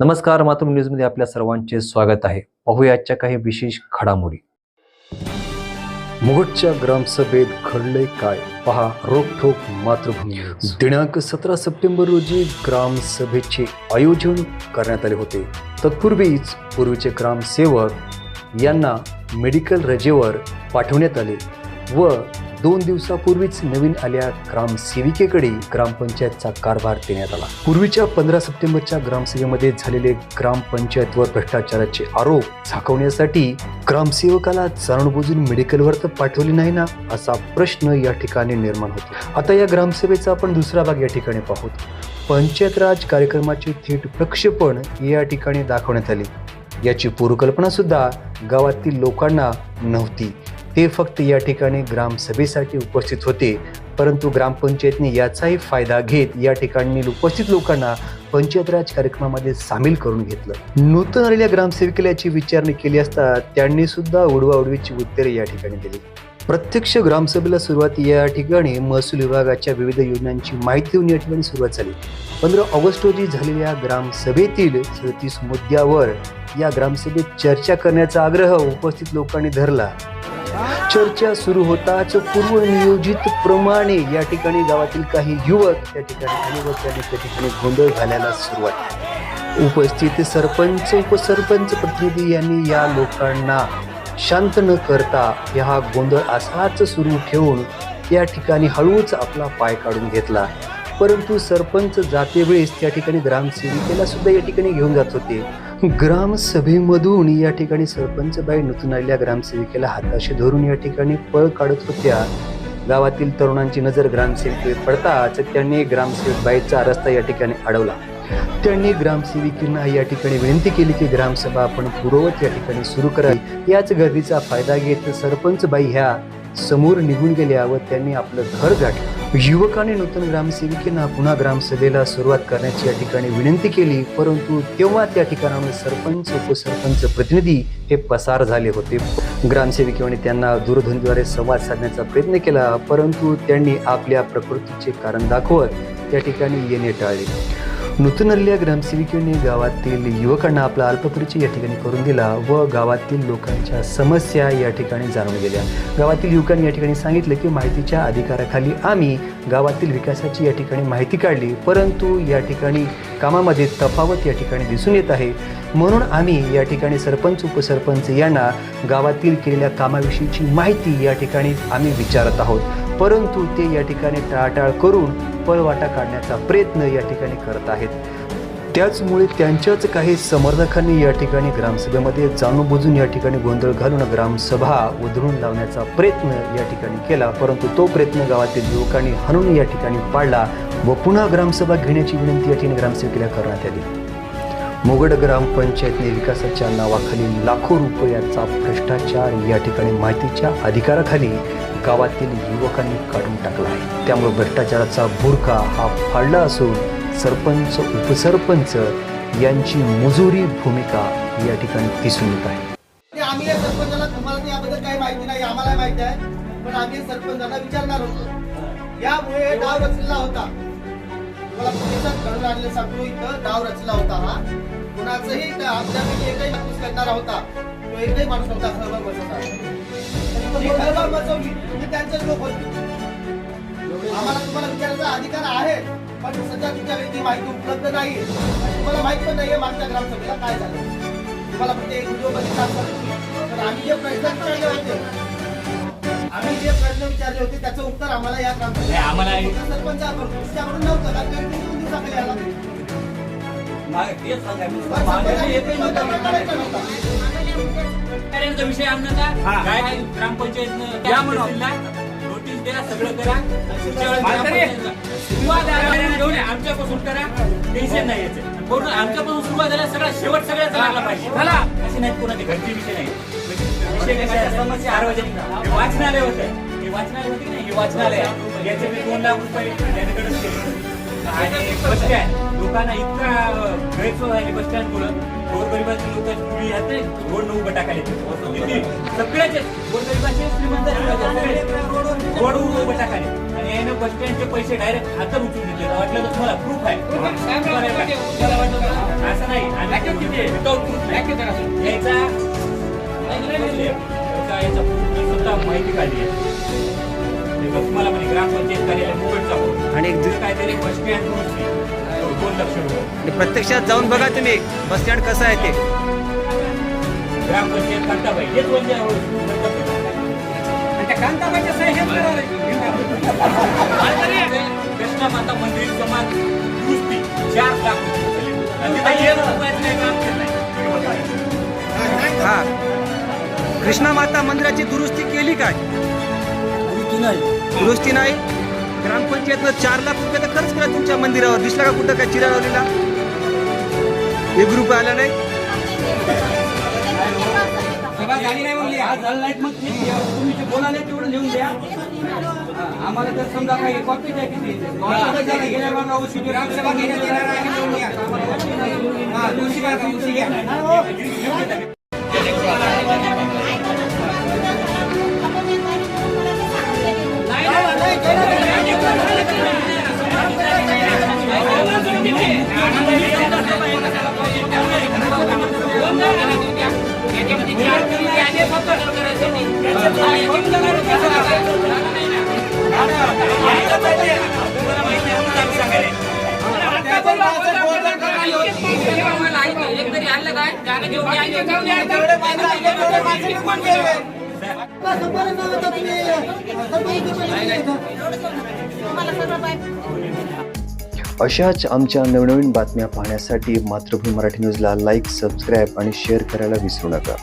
नमस्कार मातृ न्यूजमध्ये आपल्या सर्वांचे स्वागत आहे. पाहूया आजच्या काही विशेष घडामोडी. मुघटच्या ग्रामसभेत घडले काय? पहा रोखोक मातृभूमी दिनांक सतरा सप्टेंबर रोजी ग्रामसभेचे आयोजन करण्यात आले होते. तत्पूर्वीच पूर्वीचे ग्रामसेवक यांना मेडिकल रजेवर पाठवण्यात आले व दोन दिवसापूर्वीच नवीन आल्या ग्रामसेविकेकडे ग्रामपंचायतचा कारभार देण्यात आला. पूर्वीच्या पंधरा सप्टेंबरच्या ग्रामसेवेमध्ये झालेले ग्रामपंचायतवर भ्रष्टाचाराचे आरोप झाकवण्यासाठी ग्रामसेवकाला जाणूनबुजून मेडिकलवर तर पाठवले नाही ना असा प्रश्न या ठिकाणी निर्माण होतो. आता या ग्रामसेवेचा आपण दुसरा भाग या ठिकाणी पाहूत पंचायत राज कार्यक्रमाचे थेट प्रक्षेपण या ठिकाणी दाखवण्यात आले. याची पूर्वकल्पना सुद्धा गावातील लोकांना नव्हती. ते फक्त या ठिकाणी ग्रामसभेसाठी उपस्थित होते. परंतु ग्रामपंचायतने याचाही फायदा घेत या ठिकाणी उपस्थित लोकांना पंचायत राज कार्यक्रमामध्ये सामील करून घेतलं. नूतन आलेल्या ग्रामसेविकेला याची केली असता त्यांनी सुद्धा उडवाउडवीची उत्तरे या ठिकाणी दिली. प्रत्यक्ष ग्रामसभेला सुरुवात या ठिकाणी महसूल विभागाच्या विविध योजनांची माहिती देऊन या ठिकाणी सुरुवात झाली. पंधरा ऑगस्ट रोजी झालेल्या ग्रामसभेतील सदतीस मुद्द्यावर या ग्रामसभेत चर्चा करण्याचा आग्रह उपस्थित लोकांनी धरला. चर्चा सुरू होताच पूर्वनियोजित प्रमाणे या ठिकाणी गावातील काही युवक त्या ठिकाणी आले व त्यांनी त्या ठिकाणी गोंधळ घालायला सुरुवात उपस्थित सरपंच उपसरपंच प्रतिनिधी यांनी या लोकांना शांत न करता हा गोंधळ असाच सुरू ठेवून या ठिकाणी हळूच आपला पाय काढून घेतला. परंतु सरपंच जातेवेळेस त्या ठिकाणी ग्रामसेविकेला सुद्धा या ठिकाणी घेऊन जात होते. ग्रामसभेमधून या ठिकाणी सरपंचबाई नूतन आलेल्या ग्रामसेविकेला हाताशी धरून या ठिकाणी पळ काढत होत्या. गावातील तरुणांची नजर ग्रामसेविकेवर पडताच त्यांनी ग्रामसेवक बाईचा रस्ता या ठिकाणी अडवला. त्यांनी ग्रामसेविकांना या ठिकाणी विनंती केली की ग्रामसभा आपण पूर्ववत या ठिकाणी सुरू करावी. याच गर्दीचा फायदा घेत सरपंच बाई ह्या समोर निघून गेल्या व त्यांनी आपलं घर गाठलं. युवकाने नूतन ग्रामसेविकेंना पुन्हा ग्रामसभेला सुरुवात करण्याची या ठिकाणी विनंती केली परंतु तेव्हा त्या ठिकाणाहून सरपंच उपसरपंच प्रतिनिधी हे पसार झाले होते. ग्रामसेविकेने त्यांना दूरध्वनीद्वारे संवाद साधण्याचा प्रयत्न केला परंतु त्यांनी आपल्या प्रकृतीचे कारण दाखवत त्या ठिकाणी येणे टाळले. नूतन ग्रामसेविकेने गावातील युवकांना आपला अल्पपरिचय या ठिकाणी करून दिला व गावातील लोकांच्या समस्या या ठिकाणी जाणून गेल्या. गावातील युवकांनी या ठिकाणी सांगितलं की माहितीच्या अधिकाराखाली आम्ही गावातील विकासाची या ठिकाणी माहिती काढली परंतु या ठिकाणी कामामध्ये तफावत या ठिकाणी दिसून येत आहे. म्हणून आम्ही या ठिकाणी सरपंच उपसरपंच यांना गावातील केलेल्या कामाविषयीची माहिती या ठिकाणी आम्ही विचारत आहोत. परंतु ते या ठिकाणी टाळाटाळ करून पळवाटा काढण्याचा प्रयत्न या ठिकाणी करत आहेत. त्याचमुळे त्यांच्याच काही समर्थकांनी या ठिकाणी ग्रामसभेमध्ये जाणूनबुजून या ठिकाणी गोंधळ घालून ग्रामसभा उधळून लावण्याचा प्रयत्न या ठिकाणी केला परंतु तो प्रयत्न गावातील युवकांनी हणून या ठिकाणी पाडला व पुन्हा ग्रामसभा घेण्याची विनंती या ठिकाणी ग्रामसेवकेला करण्यात आली. मोगड ग्रामपंचायतने विकासाच्या नावाखाली लाखो रुपयाचा भ्रष्टाचार या ठिकाणी माहितीच्या अधिकाराखाली गावातील युवकांनी काढून टाकला आहे. त्यामुळे भ्रष्टाचाराचा बुरखा हा फाडला असून सरपंच उपसरपंच यांची मुजोरी भूमिका या ठिकाणी दिसून येत आहे. आम्ही या सरपंचाला तुम्हाला याबद्दल काही माहिती नाही आम्हाला माहिती आहे. पण आम्ही सरपंचाला विचारणार होतो. यामुळे डाव रचलेला होता. तुम्हाला पोलिसात घडून आणले सांगतो इथं डाव रचला होता हा. कुणाचंही आमच्यापैकी एकही नक्कीच करणारा होता. एकही माणूस नव्हता खळबळ बसवता ती खळबळ बसवली तुम्ही त्यांचेच लोक होते. आम्हाला तुम्हाला विचारायचा अधिकार आहे पण सध्या तुमच्याकडे ती माहिती उपलब्ध नाही तुम्हाला माहीत पण नाहीये मागच्या ग्रामसभेला काय झालं. तुम्हाला फक्त एक व्हिडिओ आम्ही जे प्रश्न विचारले होते आम्ही जे प्रश्न विचारले होते त्याचं उत्तर आम्हाला या नाही, आम्हाला- सरपंचाकडून नव्हतं. दोन आला. विषय आणण्याचा काय आहे? ग्रामपंचायतनं या म्हणून. नोटीस द्या सगळं करा. आणि सुरुवात घेऊन. आमच्यापासून करा. टेन्शन नाही याचं. पूर्ण आमच्यापासून सुरुवात झाल्या सगळा शेवट सगळ्याचा लागला पाहिजे. चला. असे नाही कोणाचे घरचे विषय नाही. विषय कशा आहे? समस्या सार्वजनिक वाचनालय होतं. हे वाचनालय होते की नाही? हे वाचनालय. याचे मी दोन लाख रुपये त्यांच्याकडेच केले. आणि बस स्टँड लोकांना इतका गैरसोय आहे बस स्टँड मुळे गोरगरिबाचे लोक तुम्ही यात रोड न उभं सगळ्याचे गोरगरिबाचे श्रीमंत रोड उभं टाकायले आणि यानं बस स्टँडचे पैसे डायरेक्ट हातात उचलून घेतले वाटलं तर तुम्हाला प्रूफ आहे असं नाही आम्ही विदाऊट प्रूफ याचा याचा याचा सुद्धा माहिती काढली आहे तुम्हाला म्हणजे ग्रामपंचायत कार्यालय आणि एक काहीतरी बस स्टँड दुरुस्ती तो दोन लक्ष रुपये दि- प्रत्यक्षात जाऊन बघा तुम्ही बस स्टँड कसं आहे ते. ग्रामपंचायत कांताबाई हेच म्हणजे कृष्णा माता मंदिर समाज दुरुस्ती चार लाख रुपये आणि तिथं एक रुपयाचं काही काम केलं नाही. हा. कृष्णा माता मंदिराची दुरुस्ती केली काय? दुरुस्ती नाही? ग्रामपंचायतनं चार लाख रुपये तर खर्च केला तुमच्या मंदिरावर. दिसला का कुठं काय चिरावलेला एक रुपये आला नाही. सभा झाली नाही म्हणली. आज झालं नाहीत मग. तुम्ही जे बोलाले तेवढं लिहून द्या. आम्हाला तर समजा काही कॉपी द्या किती. ग्रामसभा घेण्यात येणार आहे लिहून नाही. हा, घ्या. अशाच आमच्या नवनवीन बातम्या पाहण्यासाठी मातृभूमी मराठी न्यूजला लाईक सबस्क्राईब आणि शेअर करायला विसरू नका.